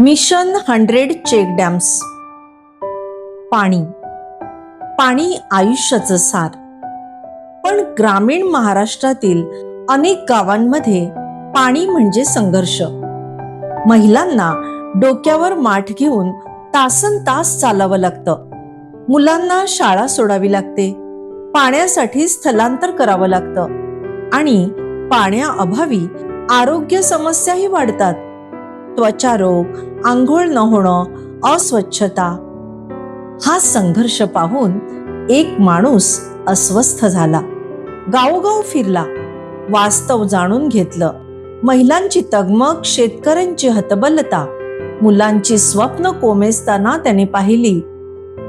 Mission hundred check dams. पाणी. पाणी आयुष्याचं सार. पण ग्रामीण महाराष्ट्रातील अनेक गावांमध्ये पाणी म्हणजे संघर्ष. महिलांना डोक्यावर माठ घेऊन तासन तास चालावं लागतं. मुलांना शाळा सोडावी लागते. पाण्यासाठी स्थलांतर करावं लागतं. आणि पाण्याअभावी आरोग्य समस्याही वाढतात. त्वचारोग आंघोळ न होणं अस्वच्छता. हा संघर्ष पाहून एक माणूस अस्वस्थ झाला. गावोगाव फिरला. वास्तव जाणून घेतलं. महिलांची तगमग शेतकऱ्यांची हतबलता. मुलांची स्वप्न कोमेजताना त्याने पाहिली.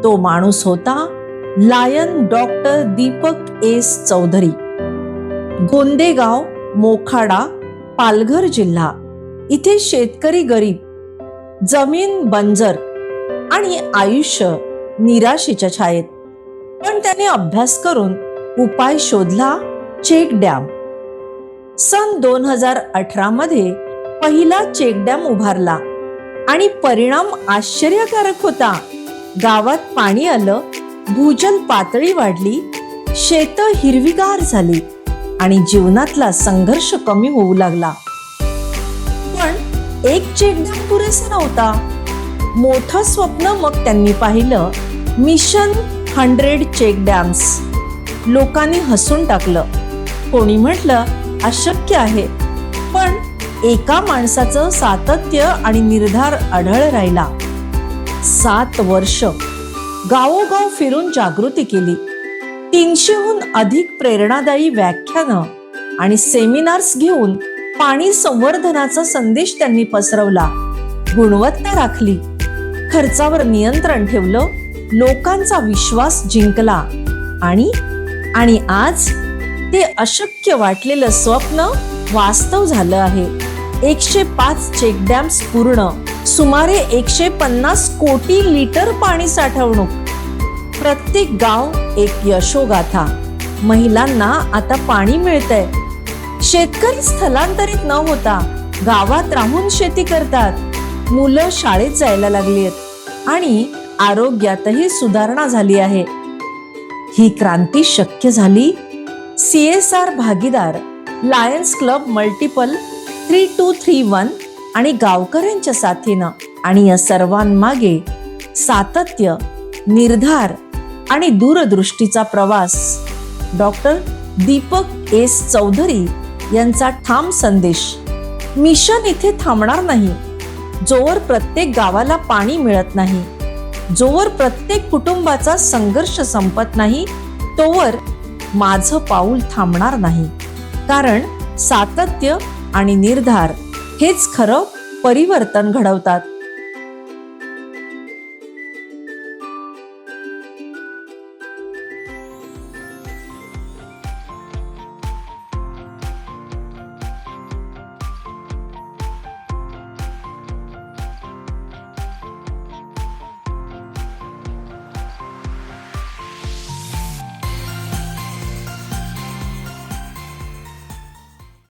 तो माणूस होता lion doctor Deepak S Chaudhari. Gondegaon Mokhada Palghar जिल्हा. इथे शेतकरी गरीब जमीन बंजर आणि आयुष्य निराशेच्या छायेत. पण त्याने अभ्यास करून उपाय शोधला चेक डॅम. सन दोन हजार अठरा मध्ये पहिला चेक डॅम उभारला आणि परिणाम आश्चर्यकारक होता. गावात पाणी आलं भूजल पातळी वाढली शेत हिरवीगार झाली आणि जीवनातला संघर्ष कमी होऊ लागला. पण एक चेक डॅम पुरेसा नव्हता. मोठं स्वप्न मग त्यांनी पाहिलं मिशन हंड्रेड चेक डॅम्स. लोकांनी हसून टाकलं. कोणी म्हटलं अशक्य आहे. पण एका माणसाचं सातत्य आणि निर्धार आढळ राहिला. सात वर्ष. गावोगाव फिरून जागृती केली. तीनशेहून अधिक प्रेरणादायी व्याख्यानं आणि सेमिनार्स घेऊन पाणी संवर्धनाचा संदेश त्यांनी पसरवला. गुणवत्ता राखली. खर्चावर नियंत्रण ठेवलं. लोकांचा विश्वास जिंकला. आणि आणि आज ते अशक्य वाटलेलं स्वप्न वास्तव झालं आहे. एकशे पाच चेक डॅम्स पूर्ण सुमारे एकशे पन्नास कोटी लिटर पाणी साठवणूक. प्रत्येक गाव एक यशोगाथा. महिलांना आता पाणी मिळतंय. शेतकरी स्थलांतरित न होता गावात राहून शेती करतात. मुलं शाळेत जायला लागली आहेत आणि आरोग्यातही सुधारणा झाली आहे. ही क्रांती शक्य झाली? सी एस आर भागीदार lions club multiple three two three one आणि गावकऱ्यांच्या साथीनं आणि या सर्वांमागे सातत्य निर्धार आणि दूरदृष्टीचा प्रवास. डॉक्टर दीपक एस चौधरी यांचा ठाम संदेश मिशन इथे थांबणार नाही. जोवर प्रत्येक गावाला पाणी मिळत नाही. जोवर प्रत्येक कुटुंबाचा संघर्ष संपत नाही तोवर माझं पाऊल थांबणार नाही. कारण सातत्य आणि निर्धार हेच खरं परिवर्तन घडवतात.